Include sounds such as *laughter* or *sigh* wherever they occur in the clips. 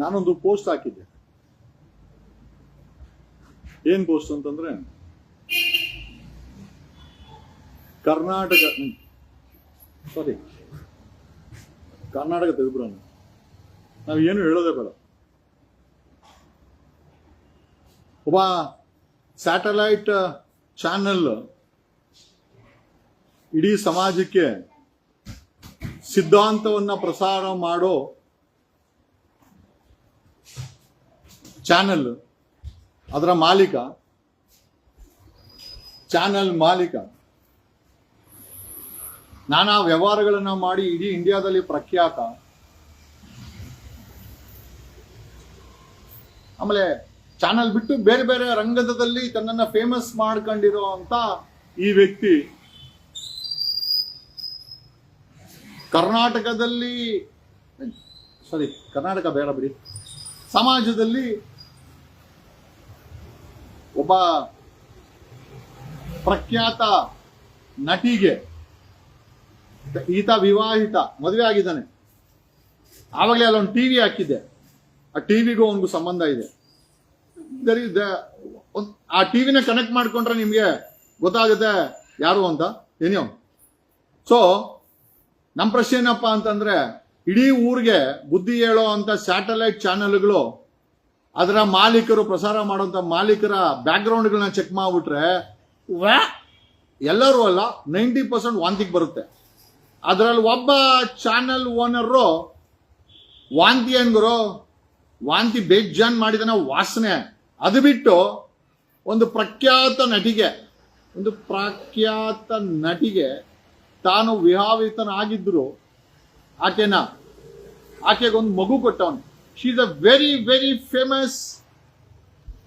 ನಾನೊಂದು ಪೋಸ್ಟ್ ಹಾಕಿದ್ದೆ. ಏನ್ ಪೋಸ್ಟ್ ಅಂತಂದ್ರೆ, ಕರ್ನಾಟಕ ಸಾರಿ ಕರ್ನಾಟಕ ತೆಗೆದ್ರು ನಾವು ಏನು ಹೇಳೋದೇ ಬೇಡ. ಒಬ್ಬ ಸ್ಯಾಟಲೈಟ್ ಚಾನೆಲ್ ಇಡೀ ಸಮಾಜಕ್ಕೆ ಸಿದ್ಧಾಂತವನ್ನ ಪ್ರಸಾರ ಮಾಡೋ ಚಾನೆಲ್, ಅದರ ಮಾಲೀಕ, ಚಾನೆಲ್ ಮಾಲೀಕ. ನಾನಾ ವ್ಯವಹಾರಗಳನ್ನು ಮಾಡಿ ಇಡೀ ಇಂಡಿಯಾದಲ್ಲಿ ಪ್ರಖ್ಯಾತ. ಆಮೇಲೆ ಚಾನಲ್ ಬಿಟ್ಟು ಬೇರೆ ಬೇರೆ ರಂಗದಲ್ಲಿ ತನ್ನನ್ನು ಫೇಮಸ್ ಮಾಡ್ಕೊಂಡಿರೋ ಅಂತ ಈ ವ್ಯಕ್ತಿ. ಕರ್ನಾಟಕದಲ್ಲಿ ಸಾರಿ ಕರ್ನಾಟಕ ಬೇಡ ಬಿಡಿ. ಸಮಾಜದಲ್ಲಿ ಒಬ್ಬ ಪ್ರಖ್ಯಾತ ನಟಿಗೆ ಈತ ವಿವಾಹಿತ, ಮದುವೆ ಆಗಿದ್ದಾನೆ. ಆವಾಗಲೇ ಅಲ್ಲೊಂದು ಟಿವಿ ಹಾಕಿದ್ದೆ. ಆ ಟಿವಿಗೂ ಅವನಿಗೂ ಸಂಬಂಧ ಇದೆ. ಆ ಟಿವಿನ ಕನೆಕ್ಟ್ ಮಾಡ್ಕೊಂಡ್ರೆ ನಿಮಗೆ ಗೊತ್ತಾಗುತ್ತೆ ಯಾರು ಅಂತ. ಏನೋ ಸೊ ನಮ್ಮ ಪ್ರಶ್ನೆ ಏನಪ್ಪ ಅಂತಂದ್ರೆ, ಇಡೀ ಊರಿಗೆ ಬುದ್ಧಿ ಹೇಳೋ ಅಂತ ಸ್ಯಾಟಲೈಟ್ ಚಾನೆಲ್ಗಳು ಅದರ ಮಾಲೀಕರು ಪ್ರಸಾರ ಮಾಡುವಂತ ಮಾಲೀಕರ ಬ್ಯಾಕ್ಗ್ರೌಂಡ್ಗಳನ್ನ ಚೆಕ್ ಮಾಡ್ಬಿಟ್ರೆ ವ್ಯಾ ಎಲ್ಲರೂ ಅಲ್ಲ ನೈಂಟಿ ಪರ್ಸೆಂಟ್ ವಾಂತಿಗೆ ಬರುತ್ತೆ. ಅದರಲ್ಲಿ ಒಬ್ಬ ಚಾನೆಲ್ ಓನರು ವಾಂತಿ ಹೆಂಗರು ಗುರು ವಾಂತಿ ಬೇಜಾನ್ ಮಾಡಿದನ ವಾಸನೆ. ಅದು ಬಿಟ್ಟು ಒಂದು ಪ್ರಖ್ಯಾತ ನಟಿಗೆ ಒಂದು ಪ್ರಖ್ಯಾತ ನಟಿಗೆ ತಾನು ವಿವಾಹಿತನಾಗಿದ್ರು ಆಕೆನ ಆಕೆಗೆ ಒಂದು ಮಗು ಕೊಟ್ಟವನು. She is a very very famous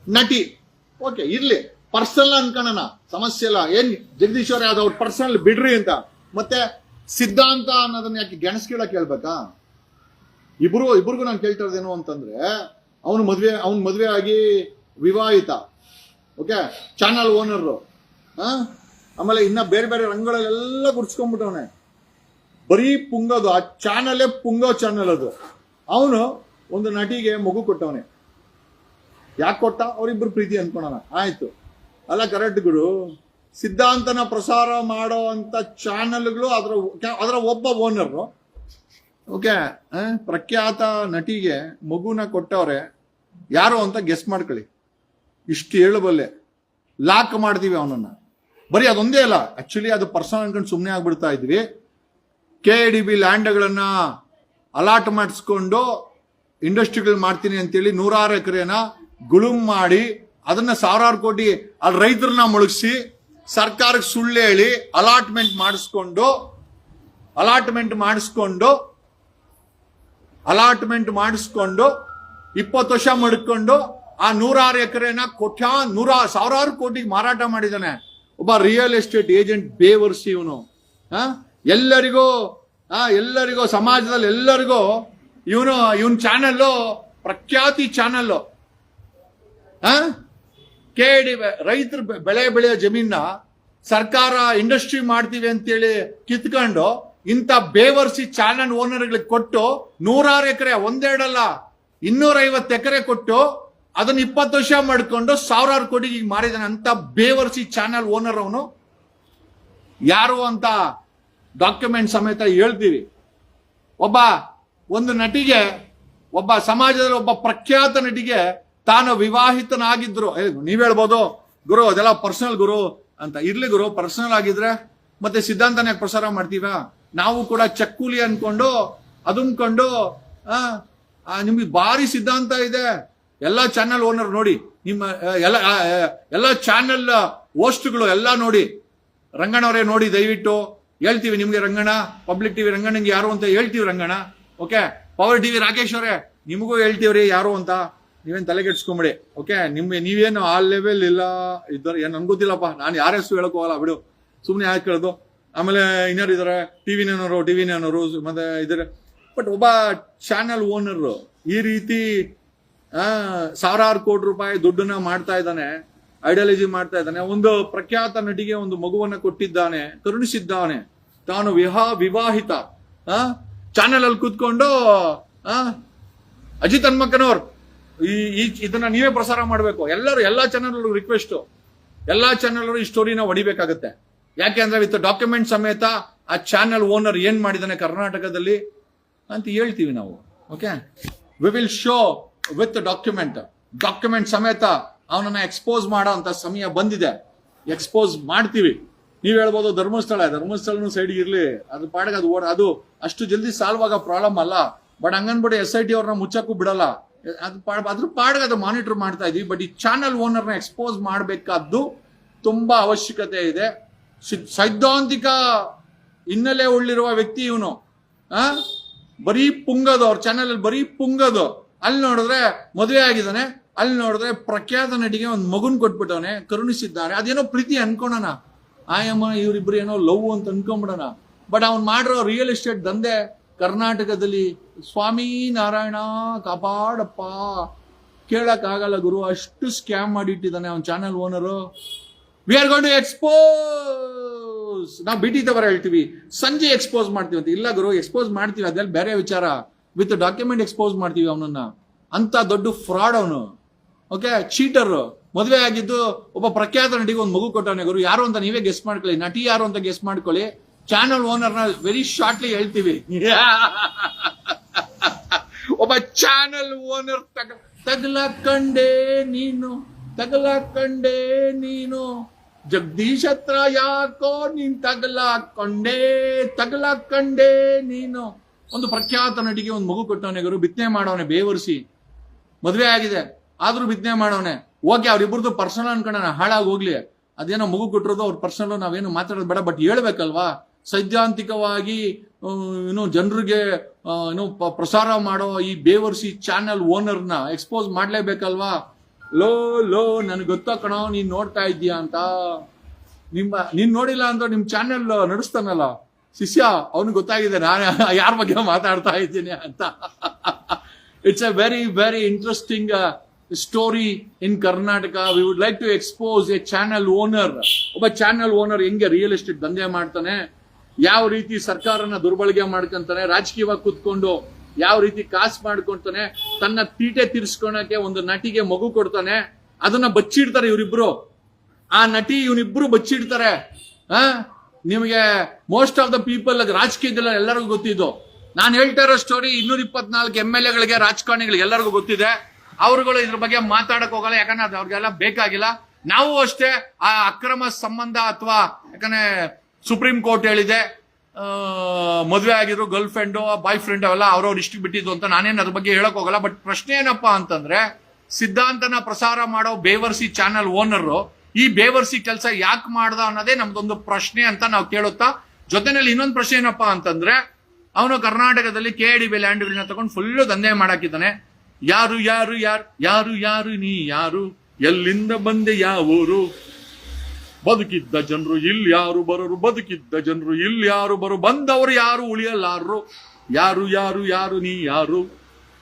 ನಟಿ. ಓಕೆ ಇರ್ಲಿ. ಪರ್ಸನಲ್ ಅನ್ಕೊಳ್ಳೋಣ ಸಮಸ್ಯೆ ಇಲ್ಲ. ಏನ್ ಜಗದೀಶ್ ಯಾವ್ದು ಅವ್ರ ಪರ್ಸನಲ್ ಬಿಡ್ರಿ ಅಂತ. ಮತ್ತೆ ಸಿದ್ಧಾಂತ ಅನ್ನೋದನ್ನ ಯಾಕೆ ಗೆಣಸ್ಕೇಳಕ್ ಹೇಳ್ಬೇಕಾ? ಇಬ್ರು, ಇಬ್ರಿಗೂ ನಾನು ಕೇಳ್ತಾ ಇರೋದೇನು ಅಂತಂದ್ರೆ, ಅವನು ಮದ್ವೆ, ಅವನ್ ಮದ್ವೆ ಆಗಿ ವಿವಾಹಿತ. ಓಕೆ ಚಾನಲ್ ಓನರ್ ಆಮೇಲೆ ಇನ್ನ ಬೇರೆ ಬೇರೆ ರಂಗಗಳಲ್ಲೆಲ್ಲ ಗುಡ್ಸ್ಕೊಂಡ್ಬಿಟ್ಟವನೆ ಬರೀ ಪುಂಗೋದು. ಆ ಚಾನಲೇ ಪುಂಗೋ ಚಾನಲ್ ಅದು. ಅವನು ಒಂದು ನಟಿಗೆ ಮಗು ಕೊಟ್ಟವನೆ. ಯಾಕೆ ಕೊಟ್ಟ? ಅವರಿಬ್ಬರು ಪ್ರೀತಿ ಅನ್ಕೊಳೋಣ ಆಯ್ತು. ಅಲ್ಲ ಕರೆಕ್ಟ್ ಗುರು. ಸಿದ್ಧಾಂತನ ಪ್ರಸಾರ ಮಾಡೋ ಅಂತ ಚಾನಲ್ಗಳು ಅದರ ಅದರ ಒಬ್ಬ ಓನರ್ ಓಕೆ ಪ್ರಖ್ಯಾತ ನಟಿಗೆ ಮಗುನ ಕೊಟ್ಟವ್ರೆ. ಯಾರು ಅಂತ ಗೆಸ್ ಮಾಡ್ಕೊಳ್ಳಿ. ಇಷ್ಟು ಹೇಳಬಲ್ಲೆ. ಲಾಕ್ ಮಾಡ್ತೀವಿ ಅವನನ್ನ. ಬರೀ ಅದೊಂದೇ ಅಲ್ಲ. ಆಕ್ಚುಲಿ ಅದು ಪರ್ಸನ್ ಅನ್ಕೊಂಡು ಸುಮ್ಮನೆ ಆಗ್ಬಿಡ್ತಾ ಇದ್ವಿ. ಕೆ ಡಿ ಬಿ ಲ್ಯಾಂಡ್ಗಳನ್ನ ಅಲಾಟ್ ಮಾಡಿಸ್ಕೊಂಡು ಇಂಡಸ್ಟ್ರಿಗಳು ಮಾಡ್ತೀನಿ ಅಂತೇಳಿ ನೂರಾರು ಎಕರೆನ ಗುಳುಮ್ ಮಾಡಿ ಅದನ್ನ ಸಾವಿರಾರು ಕೋಟಿ ಅಲ್ಲಿ ರೈತರನ್ನ ಮುಳುಗಿಸಿ ಸರ್ಕಾರಕ್ಕೆ ಸುಳ್ಳು ಹೇಳಿ ಅಲಾಟ್ಮೆಂಟ್ ಮಾಡಿಸ್ಕೊಂಡು ಅಲಾಟ್ಮೆಂಟ್ ಮಾಡಿಸ್ಕೊಂಡು ಅಲಾಟ್ಮೆಂಟ್ ಮಾಡಿಸ್ಕೊಂಡು ಇಪ್ಪತ್ತು ವರ್ಷ ಮಡ್ಕೊಂಡು ಆ ನೂರಾರು ಎಕರೆನ ಕೋಟ್ಯಾ ನೂರ ಸಾವಿರಾರು ಕೋಟಿಗೆ ಮಾರಾಟ ಮಾಡಿದ್ದಾನೆ ಒಬ್ಬ ರಿಯಲ್ ಎಸ್ಟೇಟ್ ಏಜೆಂಟ್ ಬೇವರ್ಸಿ ಇವನು. ಎಲ್ಲರಿಗೂ ಎಲ್ಲರಿಗೂ, ಸಮಾಜದಲ್ಲಿ ಎಲ್ಲರಿಗೂ ಇವನು, ಇವನ್ ಚಾನಲ್ಲು ಪ್ರಖ್ಯಾತಿ ಚಾನಲ್ಲು ಕೆ ಡಿ ರೈತರು ಬೆಳೆ ಬೆಳೆಯೋ ಜಮೀನ ಸರ್ಕಾರ ಇಂಡಸ್ಟ್ರಿ ಮಾಡ್ತೀವಿ ಅಂತೇಳಿ ಕಿತ್ಕೊಂಡು ಇಂಥ ಬೇವರ್ಸಿ ಚಾನಲ್ ಓನರ್ಗಳಿಗೆ ಕೊಟ್ಟು ನೂರಾರು ಎಕರೆ, ಒಂದೆರಡಲ್ಲ ಇನ್ನೂರ ಐವತ್ತು ಎಕರೆ ಕೊಟ್ಟು ಅದನ್ನ ಇಪ್ಪತ್ತು ವರ್ಷ ಮಾಡ್ಕೊಂಡು ಸಾವಿರಾರು ಕೋಟಿಗೆ ಈಗ ಮಾರಿದಾನೆ ಅಂತ ಬೇವರ್ಸಿ ಚಾನಲ್ ಓನರ್ ಅವನು. ಯಾರು ಅಂತ ಡಾಕ್ಯುಮೆಂಟ್ ಸಮೇತ ಹೇಳ್ತೀವಿ. ಒಬ್ಬ ಒಂದು ನಟಿಗೆ ಒಬ್ಬ ಸಮಾಜದಲ್ಲಿ ಒಬ್ಬ ಪ್ರಖ್ಯಾತ ನಟಿಗೆ ತಾನು ವಿವಾಹಿತನಾಗಿದ್ರು. ನೀವ್ ಹೇಳ್ಬೋದು. ಗುರು ಅದೆಲ್ಲ ಪರ್ಸನಲ್ ಗುರು ಅಂತ. ಇರ್ಲಿ ಗುರು ಪರ್ಸನಲ್ ಆಗಿದ್ರೆ ಮತ್ತೆ ಸಿದ್ಧಾಂತನ ಪ್ರಸಾರ ಮಾಡ್ತೀವ? ನಾವು ಕೂಡ ಚಕ್ಕುಲಿ ಅನ್ಕೊಂಡು ಆ, ನಿಮ್ಗೆ ಭಾರಿ ಸಿದ್ಧಾಂತ ಇದೆ. ಎಲ್ಲ ಚಾನೆಲ್ ಓನರ್ ನೋಡಿ ನಿಮ್ಮ ಎಲ್ಲ ಎಲ್ಲ ಚಾನೆಲ್ ಹೋಸ್ಟ್ಗಳು ಎಲ್ಲ ನೋಡಿ ರಂಗಣ್ಣವರೇ ನೋಡಿ ದಯವಿಟ್ಟು. ಹೇಳ್ತೀವಿ ನಿಮ್ಗೆ ರಂಗಣ್ಣ ಪಬ್ಲಿಕ್ ಟಿವಿ ರಂಗಣ್ಣಂಗೆ ಯಾರು ಅಂತ ಹೇಳ್ತೀವಿ Ranganna. Okay? Power TV Rakesh ಅವರೇ, ನಿಮಗೂ ಹೇಳ್ತೀವ್ರಿ ಯಾರು ಅಂತ? ನೀವೇನು ತಲೆಗೆಡ್ಸ್ಕೊಂಬಿಡಿ ಓಕೆ? ನಿಮ್ಗೆ ನೀವೇನು ಆ ಲೆವೆಲ್ ಇಲ್ಲ, ಇದ್ದಾರೆ ಏನು ನನ್ಗೆ ಗೊತ್ತಿಲ್ಲಪ್ಪ, ನಾನು ಯಾರ ಹೆಸರು ಹೇಳಕ್ ಹೋಗಲ್ಲ, ಬಿಡು. ಸುಮ್ಮನೆ ಯಾಕೆ ಕೇಳೋದು? ಆಮೇಲೆ ಇನ್ಯಾರು ಟಿವಿ ಟಿ ಟಿವಿ ನೇನವರು ಮತ್ತೆ ಇದಾರೆ. ಬಟ್ ಒಬ್ಬ ಚಾನೆಲ್ ಓನರ್ ಈ ರೀತಿ ಸಾವಿರಾರು ಕೋಟಿ ರೂಪಾಯಿ ದುಡ್ಡನ್ನ ಮಾಡ್ತಾ ಇದ್ದಾನೆ ಐಡಿಯಾಲಜಿ ಮಾಡ್ತಾ ಇದ್ದಾನೆ, ಒಂದು ಪ್ರಖ್ಯಾತ ನಟಿಗೆ ಒಂದು ಮಗುವನ್ನ ಕೊಟ್ಟಿದ್ದಾನೆ, ಕರುಣಿಸಿದ್ದಾನೆ, ತಾನು ವಿಹಾ, ವಿವಾಹಿತ ಚಾನೆಲ್ ಅಲ್ಲಿ ಕೂತ್ಕೊಂಡು ಅಜಿತ್ ಹನ್ಮಕ್ಕನವ್ರು ಈ ಇದನ್ನ ನೀವೇ ಪ್ರಸಾರ ಮಾಡಬೇಕು. ಎಲ್ಲರೂ, ಎಲ್ಲಾ ಚಾನೆಲ್ ರಿಕ್ವೆಸ್ಟ್ ಎಲ್ಲಾ ಚಾನೆಲ್ ಈ ಸ್ಟೋರಿನ ಹೊಡಿಬೇಕಾಗತ್ತೆ. ಯಾಕೆ ಅಂದ್ರೆ ವಿತ್ ಡಾಕ್ಯುಮೆಂಟ್ ಸಮೇತ ಆ ಚಾನೆಲ್ ಓನರ್ ಏನ್ ಮಾಡಿದಾನೆ ಕರ್ನಾಟಕದಲ್ಲಿ ಅಂತ ಹೇಳ್ತೀವಿ ನಾವು. Okay we will show with document document ಸಮೇತ ಅವನನ್ನ ಎಕ್ಸ್ಪೋಸ್ ಮಾಡೋ ಅಂತ ಸಮಯ ಬಂದಿದೆ. ಎಕ್ಸ್ಪೋಸ್ ಮಾಡ್ತೀವಿ. ನೀವ್ ಹೇಳ್ಬೋದು ಧರ್ಮಸ್ಥಳ, ಧರ್ಮಸ್ಥಳನು ಸೈಡ್ ಇರ್ಲಿ. ಅದು ಪಾಡಿಗೆ ಅದು ಓಡ ಅದು ಅಷ್ಟು ಜಲ್ದಿ ಸಾಲ್ವ್ ಆಗೋ ಪ್ರಾಬ್ಲಮ್ ಅಲ್ಲ. ಬಟ್ ಹಂಗನ್ಬಿಟ್ಟು ಎಸ್ ಐ ಟಿ ಅವ್ರನ್ನ ಮುಚ್ಚಕ್ಕೂ ಬಿಡಲ್ಲ. ಅದು ಅದ್ರ ಪಾಡಗ ಅದು ಮಾನಿಟರ್ ಮಾಡ್ತಾ ಇದೀವಿ. ಬಟ್ ಈ ಚಾನಲ್ ಓನರ್ನ ಎಕ್ಸ್ಪೋಸ್ ಮಾಡಬೇಕಾದ್ದು ತುಂಬಾ ಅವಶ್ಯಕತೆ ಇದೆ. ಸೈದ್ಧಾಂತಿಕ ಹಿನ್ನೆಲೆ ಉಳ್ಳಿರುವ ವ್ಯಕ್ತಿ ಇವನು. ಆ? ಬರೀ ಪುಂಗದು ಅವ್ರ ಚಾನೆಲ್ ಅಲ್ಲಿ ಬರೀ ಪುಂಗದು. ಅಲ್ಲಿ ನೋಡಿದ್ರೆ ಮದುವೆ ಆಗಿದ್ದಾನೆ. ಅಲ್ಲಿ ನೋಡಿದ್ರೆ ಪ್ರಖ್ಯಾತ ನಟಿಗೆ ಒಂದು ಮಗುನ್ ಕೊಟ್ಬಿಟ್ಟವನೆ ಕರುಣಿಸಿದ್ದಾರೆ ಅದೇನೋ ಪ್ರೀತಿ ಅನ್ಕೊಳೋಣ. ಆಯಮ್ಮ ಇವರಿಬ್ರು ಏನೋ ಲವ್ ಅಂತ ಅನ್ಕೊಂಬಿಡೋಣ. ಬಟ್ ಅವ್ನು ಮಾಡಿರೋ ರಿಯಲ್ ಎಸ್ಟೇಟ್ ದಂಧೆ ಕರ್ನಾಟಕದಲ್ಲಿ ಸ್ವಾಮಿ ನಾರಾಯಣ ಕಾಪಾಡಪ್ಪ. ಕೇಳಕ್ ಆಗಲ್ಲ ಗುರು, ಅಷ್ಟು ಸ್ಕ್ಯಾಮ್ ಮಾಡಿಟ್ಟಿದ್ದಾನೆ ಅವ್ನ channel owner we are gone to expose ನಾವು ಬಿಟಿ ತವರ ಹೇಳ್ತೀವಿ. ಸಂಜೆ ಎಕ್ಸ್ಪೋಸ್ ಮಾಡ್ತೀವಿ ಅಂತ. ಇಲ್ಲ ಗುರು ಎಕ್ಸ್ಪೋಸ್ ಮಾಡ್ತೀವಿ. ಅದೆಲ್ಲ ಬೇರೆ ವಿಚಾರ. ವಿತ್ ಡಾಕ್ಯುಮೆಂಟ್ ಎಕ್ಸ್ಪೋಸ್ ಮಾಡ್ತೀವಿ ಅವನನ್ನ. ಅಂತ ದೊಡ್ಡ ಫ್ರಾಡ್ ಅವನು. ಓಕೆ ಚೀಟರ್ ಮದುವೆ ಆಗಿದ್ದು ಒಬ್ಬ ಪ್ರಖ್ಯಾತ ನಟಿಗೆ ಒಂದು ಮಗು ಕೊಟ್ಟವನೇ ಗುರು. ಯಾರು ಅಂತ ನೀವೇ ಗೆಸ್ಟ್ ಮಾಡ್ಕೊಳ್ಳಿ. ನಟಿ ಯಾರು ಅಂತ ಗೆಸ್ಟ್ ಮಾಡ್ಕೊಳ್ಳಿ. ಚಾನಲ್ ಓನರ್ನ ವೆರಿ ಶಾರ್ಟ್ಲಿ ಹೇಳ್ತೀವಿ. *laughs* ಒಬ್ಬ ಚಾನಲ್ ಓನರ್ ತಗ, ತಗಲಕಂಡೆ ನೀನು ತಗಲಕಂಡೆ ನೀನು. ಜಗದೀಶ್ ಹತ್ರ ಯಾಕೋ ನೀನ್ ತಗಲಕೊಂಡೆ, ತಗಲಕಂಡೆ ನೀನು. ಒಂದು ಪ್ರಖ್ಯಾತ ನಟಿಗೆ ಒಂದು ಮಗು ಕೊಟ್ಟವನೆ ಗುರು. ಬಿತ್ತನೆ ಮಾಡವನೆ, ಬೇವರ್ಸಿ. ಮದುವೆ ಆಗಿದೆ. ಆದ್ರೂ ಬಿತ್ತನೆ ಮಾಡವನೆ. ಓಕೆ ಅವ್ರಿಬ್ರದ್ದು ಪರ್ಸನಲ್ ಅನ್ಕೊಂಡ ಹಾಳಾಗಿ ಹೋಗ್ಲಿ. ಅದೇನೋ ಮಗು ಕೊಟ್ಟಿರೋದು, ಅವ್ರ ಪರ್ಸನಲ್ ನಾವೇನು ಮಾತಾಡೋದು ಬೇಡ ಬಟ್ ಹೇಳ್ಬೇಕಲ್ವಾ? ಸೈದ್ಧಾಂತಿಕವಾಗಿ ಏನು ಜನರಿಗೆ ಏನು ಪ್ರಸಾರ ಮಾಡೋ ಈ ಬೇವರ್ಸಿ ಚಾನೆಲ್ ಓನರ್ನ ಎಕ್ಸ್ಪೋಸ್ ಮಾಡ್ಲೇಬೇಕಲ್ವಾ? ಲೋ ಲೋ, ನನ್ಗೆ ಗೊತ್ತಾ ಕಣೋ, ನೀನ್ ನೋಡ್ತಾ ಇದ್ದೀಯಾ ಅಂತ. ನಿಮ್ಮ, ನೀನ್ ನೋಡಿಲ್ಲ ಅಂತ ನಿಮ್ ಚಾನೆಲ್ ನಡೆಸ್ತಾನಲ್ಲ. ಶಿಷ್ಯ, ಅವನಿಗೆ ಗೊತ್ತಾಗಿದೆ, ನಾನು ಯಾರ ಬಗ್ಗೆ ಮಾತಾಡ್ತಾ ಇದ್ದೀನಿ ಅಂತ. It's a very very interesting story in Karnataka we would like to expose a channel owner ಒಬ್ಬ ಚಾನೆಲ್ ಓನರ್ ಹೆಂಗೆ ರಿಯಲ್ ಎಸ್ಟೇಟ್ ದಂಧೆ ಮಾಡ್ತಾನೆ, ಯಾವ ರೀತಿ ಸರ್ಕಾರನ ದುರ್ಬಳಕೆ ಮಾಡ್ಕೊಂತಾನೆ, ರಾಜಕೀಯವಾಗಿ ಕುತ್ಕೊಂಡು ಯಾವ ರೀತಿ ಕಾಸು ಮಾಡ್ಕೊಂತಾನೆ, ತನ್ನ ತೀಟೆ ತೀರಿಸ್ಕೊಳಕ್ಕೆ ಒಂದು ನಟಿಗೆ ಮಗು ಕೊಡ್ತಾನೆ, ಅದನ್ನ ಬಚ್ಚಿಡ್ತಾರೆ ಇವರಿಬ್ರು. ಆ ನಟಿ ಇವನಿಬ್ರು ಬಚ್ಚಿಡ್ತಾರೆ. ಆ? ನಿಮಗೆ ಮೋಸ್ಟ್ ಆಫ್ ದ ಪೀಪಲ್ ರಾಜಕೀಯದಲ್ಲಿ ಎಲ್ಲರಿಗೂ ಗೊತ್ತಿದ್ದು. ನಾನು ಹೇಳ್ತಾ ಇರೋ ಸ್ಟೋರಿ ಇನ್ನೂರ ಇಪ್ಪತ್ನಾಲ್ಕು ಎಂ ಎಲ್ ಎಗಳಿಗೆ ರಾಜಕಾರಣಿಗಳಿಗೆ ಎಲ್ಲರಿಗೂ ಗೊತ್ತಿದೆ. ಅವರುಗಳು ಇದ್ರ ಬಗ್ಗೆ ಮಾತಾಡಕ್ ಹೋಗಲ್ಲ, ಯಾಕಂದ್ರೆ ಅದು ಅವ್ರಿಗೆಲ್ಲ ಬೇಕಾಗಿಲ್ಲ. ನಾವು ಅಷ್ಟೇ ಆ ಅಕ್ರಮ ಸಂಬಂಧ ಅಥವಾ ಯಾಕಂದ್ರೆ ಸುಪ್ರೀಂ ಕೋರ್ಟ್ ಹೇಳಿದೆ ಮದುವೆ ಆಗಿದ್ರು ಗರ್ಲ್ ಫ್ರೆಂಡು ಬಾಯ್ ಫ್ರೆಂಡ್ ಅವೆಲ್ಲ ಅವ್ರವ್ರು ಇಷ್ಟು ಬಿಟ್ಟಿದ್ದು ಅಂತ ನಾನೇನು ಅದ್ರ ಬಗ್ಗೆ ಹೇಳಕ್ ಹೋಗಲ್ಲ. ಬಟ್ ಪ್ರಶ್ನೆ ಏನಪ್ಪಾ ಅಂತಂದ್ರೆ, ಸಿದ್ಧಾಂತನ ಪ್ರಸಾರ ಮಾಡೋ ಬೇವರ್ಸಿ ಚಾನೆಲ್ ಓನರು ಈ ಬೇವರ್ಸಿ ಕೆಲಸ ಯಾಕೆ ಮಾಡ್ದ ಅನ್ನೋದೇ ನಮ್ದೊಂದು ಪ್ರಶ್ನೆ ಅಂತ ನಾವು ಕೇಳುತ್ತಾ, ಜೊತೆನಲ್ಲಿ ಇನ್ನೊಂದು ಪ್ರಶ್ನೆ ಏನಪ್ಪಾ ಅಂತಂದ್ರೆ, ಅವನು ಕರ್ನಾಟಕದಲ್ಲಿ ಕೆ ಡಿ ಬಿ ಲ್ಯಾಂಡ್ಗಳನ್ನ ತಗೊಂಡು ಫುಲ್ಲು ದಂಧೆ ಮಾಡಾಕಿದ್ದಾನೆ ಯಾರು ಯಾರು ಯಾರು ಯಾರು ಯಾರು ನೀ ಯಾರು? ಎಲ್ಲಿಂದ ಬಂದೆ ಯಾವೂರು? ಬದುಕಿದ್ದ ಜನರು ಇಲ್ಲಿ ಯಾರು ಬರೋರು? ಬದುಕಿದ್ದ ಜನರು ಇಲ್ಲಿ ಯಾರು ಬರೋ? ಬಂದವರು ಯಾರು ಉಳಿಯಲಾರರು? ಯಾರು ಯಾರು ಯಾರು ನೀ ಯಾರು?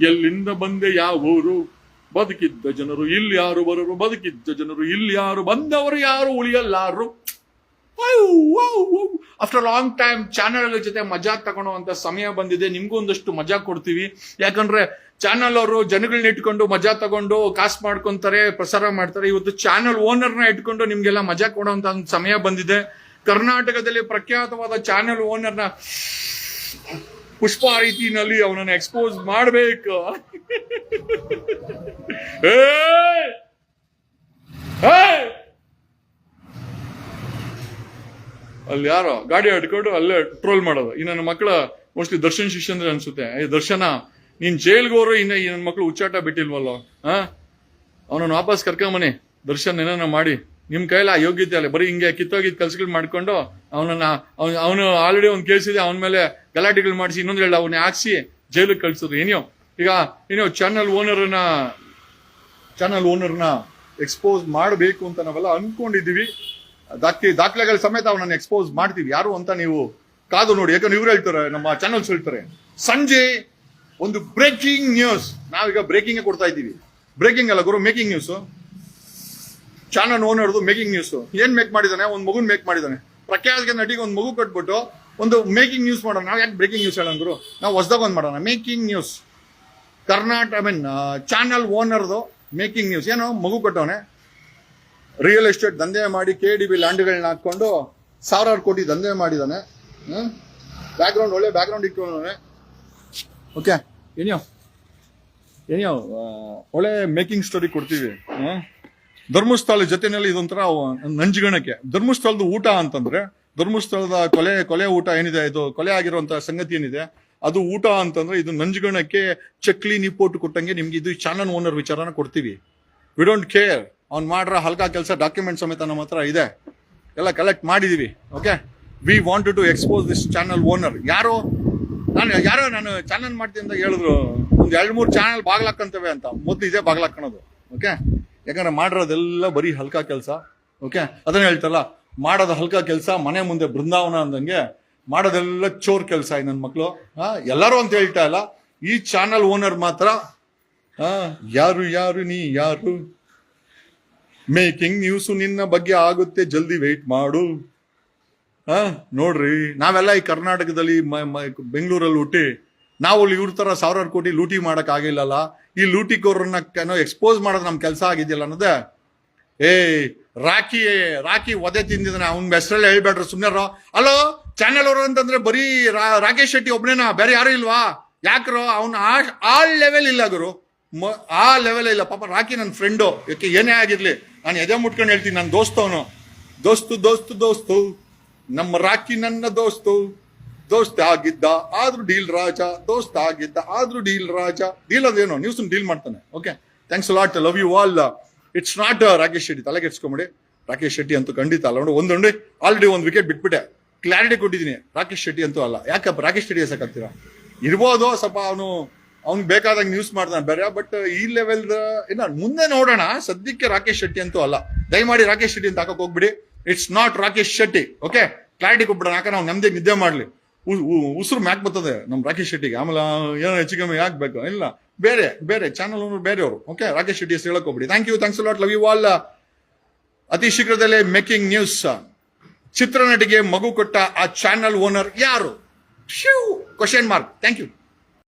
ಎಲ್ಲಿಂದ ಬಂದೆ ಯಾವ ಊರು ಬದುಕಿದ್ದ ಜನರು ಇಲ್ಲಿ ಯಾರು ಬರೋರು? ಬದುಕಿದ್ದ ಜನರು ಇಲ್ಲಿ ಯಾರು? ಬಂದವರು ಯಾರು ಉಳಿಯಲಾರರು? ಆಫ್ಟರ್ ಲಾಂಗ್ ಟೈಮ್ ಚಾನೆಲ್ ಜೊತೆ ಮಜಾ ತಗೊಳ್ಳುವಂತ ಸಮಯ ಬಂದಿದೆ. ನಿಮ್ಗೂ ಒಂದಷ್ಟು ಮಜಾ ಕೊಡ್ತೀವಿ. ಯಾಕಂದ್ರೆ ಚಾನಲ್ ಅವರು ಜನಗಳನ್ನ ಇಟ್ಕೊಂಡು ಮಜಾ ತಗೊಂಡು ಕಾಸ್ ಮಾಡ್ಕೊಂತಾರೆ, ಪ್ರಸಾರ ಮಾಡ್ತಾರೆ. ಇವತ್ತು ಚಾನಲ್ ಓನರ್ನ ಇಟ್ಕೊಂಡು ನಿಮ್ಗೆಲ್ಲ ಮಜಾ ಕೊಡುವಂತ ಒಂದು ಸಮಯ ಬಂದಿದೆ. ಕರ್ನಾಟಕದಲ್ಲಿ ಪ್ರಖ್ಯಾತವಾದ ಚಾನೆಲ್ ಓನರ್ನ ಪುಷ್ಪ ರೀತಿನಲ್ಲಿ ಅವನನ್ನ ಎಕ್ಸ್ಪೋಸ್ ಮಾಡಬೇಕು. *laughs* ಅಲ್ಲಿ ಯಾರೋ ಗಾಡಿ ಅಡ್ಕೊಂಡು ಅಲ್ಲೇ ಟ್ರೋಲ್ ಮಾಡೋದು. ಈ ನನ್ನ ಮಕ್ಕಳ ಮೋಸ್ಟ್ಲಿ ದರ್ಶನ್ ಶಿಷ್ಯಂದ್ರೆ ಅನ್ಸುತ್ತೆ. ಏ, ದರ್ಶನ, ನೀನ್ ಜೈಲ್ಗೆ ಹೋರೋ ಇನ್ನ ಈ ನನ್ನ ಮಕ್ಳು ಹುಚ್ಚಾಟ ಬಿಟ್ಟಿಲ್ವಲ್ಲ? ಹಾ ಅವನನ್ನು ವಾಪಸ್ ಕರ್ಕೊಂಬನಿ ದರ್ಶನ್ ಏನಾನ ಮಾಡಿ. ನಿಮ್ ಕೈಲಿ ಆ ಯೋಗ್ಯತೆ ಅಲ್ಲ. ಬರೀ ಹಿಂಗೆ ಕಿತ್ತೋಗಿದ್ ಕೆಲ್ಸಗಳು ಮಾಡ್ಕೊಂಡು ಅವನನ್ನ, ಅವನು ಆಲ್ರೆಡಿ ಒಂದ್ ಕೇಸ್ ಇದೆ, ಅವನ ಮೇಲೆ ಗಲಾಟೆಗಳು ಮಾಡಿಸಿ, ಇನ್ನೊಂದ್ ಹೇಳ, ಅವನ್ನ ಹಾಕ್ಸಿ ಜೈಲಿಗೆ ಕಳ್ಸೋದು ಏನೋ ಈಗ ಏನೋ ಚಾನಲ್ ಓನರ್ನ ಚಾನಲ್ ಓನರ್ನ ಎಕ್ಸ್ಪೋಸ್ ಮಾಡಬೇಕು ಅಂತ ನಾವೆಲ್ಲ ಅನ್ಕೊಂಡಿದೀವಿ ದಾಖಲೆ ದಾಖಲೆಗಳ ಸಮೇತ ಅವನನ್ನು ಎಕ್ಸ್ಪೋಸ್ ಮಾಡ್ತೀವಿ. ಯಾರು ಅಂತ ನೀವು ಕಾದು ನೋಡಿ. ಯಾಕಂದ್ರೆ ಇವ್ರು ಹೇಳ್ತಾರೆ, ನಮ್ಮ ಚಾನಲ್ಸ್ ಹೇಳ್ತಾರೆ, ಸಂಜೆ ಒಂದು ಬ್ರೇಕಿಂಗ್ ನ್ಯೂಸ್ ನಾವೀಗ ಬ್ರೇಕಿಂಗ್ ಕೊಡ್ತಾ ಇದ್ದೀವಿ. ಬ್ರೇಕಿಂಗ್ ಅಲ್ಲ ಗುರು ಮೇಕಿಂಗ್ ನ್ಯೂಸ್ ಚಾನಲ್ ಓನರ್ದು ಮೇಕಿಂಗ್ ನ್ಯೂಸ್ ಏನ್ ಮೇಕ್ ಮಾಡಿದಾನೆ ಒಂದು ಮಗುನ್ ಮೇಕ್ ಮಾಡಿದಾನೆ ಪ್ರಖ್ಯಾತ ನಟಿಗೆ ಒಂದು ಮಗು ಕಟ್ಬಿಟ್ಟು ಒಂದು ಮೇಕಿಂಗ್ ನ್ಯೂಸ್ ಮಾಡೋಣ. ನಾವು ಯಾಕೆ ಬ್ರೇಕಿಂಗ್ ನ್ಯೂಸ್ ಹೇಳೋಣ ಗುರು? ನಾವು ಹೊಸದಾಗ ಒಂದು ಮಾಡೋಣ. Making news Karnataka I mean channel ಓನರ್ದು making news ಏನು ಮಗು ಕೊಟ್ಟವನೆ ರಿಯಲ್ ಎಸ್ಟೇಟ್ ದಂಧೆ ಮಾಡಿ ಕೆ ಡಿ ಬಿ ಲ್ಯಾಂಡ್ಗಳನ್ನ ಹಾಕೊಂಡು ಸಾವಿರಾರು ಕೋಟಿ ದಂಧೆ ಮಾಡಿದಾನೆ. ಬ್ಯಾಕ್ಗ್ರೌಂಡ್ ಒಳ್ಳೆ ಬ್ಯಾಕ್ಗ್ರೌಂಡ್ ಇಟ್ಕೊಂಡವನೆ. ಓಕೆ ಏನೋ ಏನೋ ಒಳ್ಳೆ ಮೇಕಿಂಗ್ ಸ್ಟೋರಿ ಕೊಡ್ತೀವಿ? ಧರ್ಮಸ್ಥಳ ಜೊತೆನಲ್ಲಿ ಇದೊಂಥರ ನಂಜುಗಣಕ್ಕೆ. ಧರ್ಮಸ್ಥಳದ ಊಟ ಅಂತಂದ್ರೆ, ಧರ್ಮಸ್ಥಳದ ಕೊಲೆ ಕೊಲೆ ಊಟ ಏನಿದೆ ಇದು? ಕೊಲೆ ಆಗಿರುವಂತಹ ಸಂಗತಿ ಏನಿದೆ? ಅದು ಊಟ ಅಂತಂದ್ರೆ ಇದು ನಂಜುಗಣಕ್ಕೆ ಚಕ್ಲಿ ನಿಪ್ಪೋಟು ಕೊಟ್ಟಂಗೆ ನಿಮ್ಗೆ ಇದು ಚಾನಲ್ ಓನರ್ ವಿಚಾರನ ಕೊಡ್ತೀವಿ. ವಿ ಡೋಂಟ್ ಕೇರ್ ಅವ್ನ್ ಮಾಡಿರೋ ಹಲ್ಕಾ ಕೆಲಸ ಡಾಕ್ಯುಮೆಂಟ್ ಸಮೇತ ನಮ್ಮ ಹತ್ರ ಇದೆ. ಎಲ್ಲ ಕಲೆಕ್ಟ್ ಮಾಡಿದೀವಿ okay we want to expose this channel owner ಯಾರು, ನಾನು, ಯಾರೋ ನಾನು ಚಾನಲ್ ಮಾಡ್ತೀನಿ ಅಂತ ಹೇಳಿದ್ರು, ಒಂದು ಎರಡು ಮೂರು ಚಾನಲ್ ಬಾಗ್ಲಾಕಂತವೆ ಅಂತ. ಮೊದ್ಲು ಇದೇ ಬಾಗ್ಲಾಕೋದು ಓಕೆ ಯಾಕಂದ್ರೆ ಮಾಡಿರೋದೆಲ್ಲ ಬರೀ ಹಲ್ಕಾ ಕೆಲಸ ಓಕೆ ಅದನ್ನ ಹೇಳ್ತಲ್ಲ, ಮಾಡೋದು ಹಲ್ಕಾ ಕೆಲಸ ಮನೆ ಮುಂದೆ ಬೃಂದಾವನ ಅಂದಂಗೆ ಮಾಡೋದೆಲ್ಲ ಚೋರ್ ಕೆಲಸ ನನ್ನ ಮಕ್ಕಳು ಎಲ್ಲರೂ ಅಂತ ಹೇಳ್ತಾ ಇಲ್ಲ. ಈ ಚಾನಲ್ ಓನರ್ ಮಾತ್ರ ಯಾರು ಯಾರು, ನೀ, ಯಾರು? ಮೇಕಿಂಗ್ ನ್ಯೂಸ್ ನಿನ್ನ ಬಗ್ಗೆ ಆಗುತ್ತೆ, ಜಲ್ದಿ ವೆಯ್ಟ್ ಮಾಡು. ಆ ನೋಡ್ರಿ. ನಾವೆಲ್ಲ ಈ ಕರ್ನಾಟಕದಲ್ಲಿ ಬೆಂಗಳೂರಲ್ಲಿ ಹುಟ್ಟಿ, ನಾವು ಇವ್ರ ತರ ಸಾವಿರಾರು ಕೋಟಿ ಲೂಟಿ ಮಾಡಕ್ ಆಗಿಲ್ಲಲ್ಲ? ಈ ಲೂಟಿಕೋರನ್ನ ಎಕ್ಸ್ಪೋಸ್ ಮಾಡೋದು ನಮ್ ಕೆಲಸ ಆಗಿದೆಯಲ್ಲ ಅನ್ನೋದೇ? ಏ ರಾಕಿ ರಾಕಿ ಒದೆ ತಿಂದಿದ್ದಾನೆ. ಅವ್ನ ಹೆಸರಲ್ಲಿ ಹೇಳ್ಬೇಡ್ರಿ ಸುಮ್ನೆ ಅಲೋ ಚಾನೆಲ್ ಅವರು ಅಂತಂದ್ರೆ ಬರೀ ರಾಕೇಶ್ ಶೆಟ್ಟಿ ಒಬ್ನೇನಾ? ಬೇರೆ ಯಾರು ಇಲ್ವಾ? ಯಾಕ್ರೋ? ಅವ್ನ ಆ ಲೆವೆಲ್ ಇಲ್ಲ ಗುರು. ಆ ಲೆವೆಲ್ ಇಲ್ಲ. ಪಾಪ ರಾಕಿ ನನ್ನ ಫ್ರೆಂಡು ಯಾಕೆ ಏನೇ ಆಗಿರ್ಲಿ. ನಾನು ಎದೆ ಮುಟ್ಕೊಂಡು ಹೇಳ್ತೀನಿ ನನ್ನ ದೋಸ್ತವನು. ದೋಸ್ತು ದೋಸ್ತು ದೋಸ್ತು, ನಮ್ಮ ರಾಕಿ ನನ್ನ ದೋಸ್ತು. ದೋಸ್ತ ಆಗಿದ್ದ, ಆದ್ರೂ ಡೀಲ್ ರಾಜ. ದೋಸ್ತ ಆಗಿದ್ದ, ಆದ್ರೂ ಡೀಲ್ ರಾಜ. ಡೀಲ್ ಅದೇನೋ ನ್ಯೂಸ್ ಡೀಲ್ ಮಾಡ್ತಾನೆ. Okay thanks lot love you all it's not Rakesh Shetty. ತಲೆ ಕೆಡ್ಸ್ಕೊಂಬಿಡಿ. ರಾಕೇಶ್ ಶೆಟ್ಟಿ ಅಂತೂ ಖಂಡಿತ ಅಲ್ಲ. ನೋಡಿ, ಒಂದೊಂದು ಆಲ್ರೆಡಿ ಒಂದು ವಿಕೆಟ್ ಬಿಟ್ಬಿಟ್ಟೆ. ಕ್ಲಾರಿಟಿ ಕೊಟ್ಟಿದ್ದೀನಿ. ರಾಕೇಶ್ ಶೆಟ್ಟಿ ಅಂತೂ ಅಲ್ಲ. ಯಾಕಪ್ಪ, ರಾಕೇಶ್ ಶೆಟ್ಟಿ ಹೆಸಕಾಗ್ತೀರಾ ಇರ್ಬೋದು ಸ್ವಲ್ಪ ಅವನು ಅವ್ನಿಗೆ ಬೇಕಾದಾಗ ನ್ಯೂಸ್ ಮಾಡ್ತಾನೆ ಬೇರೆ ಬಟ್ ಈ ಲೆವೆಲ್ ಇನ್ನ ಮುಂದೆ ನೋಡೋಣ. ಸದ್ಯಕ್ಕೆ ರಾಕೇಶ್ ಶೆಟ್ಟಿ ಅಂತೂ ಅಲ್ಲ. ದಯಮಾಡಿ ರಾಕೇಶ್ ಶೆಟ್ಟಿ ಅಂತ ಹಾಕಕ್ ಹೋಗ್ಬಿಡಿ. It's not Rakesh Shetty okay clarity ಕೊಟ್ಬಿಡೋಣ, ಯಾಕಂದ್ರೆ ನಾವು ನಮ್ದೇ ನಿದ್ದೆ ಮಾಡ್ಲಿ. ಉಸಿರು ಮ್ಯಾಕ್ ಬರ್ತದೆ ನಮ್ ರಾಕೇಶ್ ಶೆಟ್ಟಿಗೆ. ಆಮೇಲೆ ಏನೋ ಹೆಚ್ಚು ಕಮ್ಮಿ ಯಾಕೆ ಬೇಕು ಇಲ್ಲ, ಬೇರೆ ಬೇರೆ ಚಾನಲ್ ಬೇರೆಯವರು ಓಕೆ ರಾಕೇಶ್ ಶೆಟ್ಟಿ ಹೆಸರು ಹೋಗ್ಬಿಡಿ. Thank you thanks lot love you all ಅತಿ ಶೀಘ್ರದಲ್ಲೇ ಮೇಕಿಂಗ್ ನ್ಯೂಸ್ ಚಿತ್ರನಟಿಗೆ ಮಗು ಕೊಟ್ಟ ಆ ಚಾನಲ್ ಓನರ್ ಯಾರು? Question mark thank you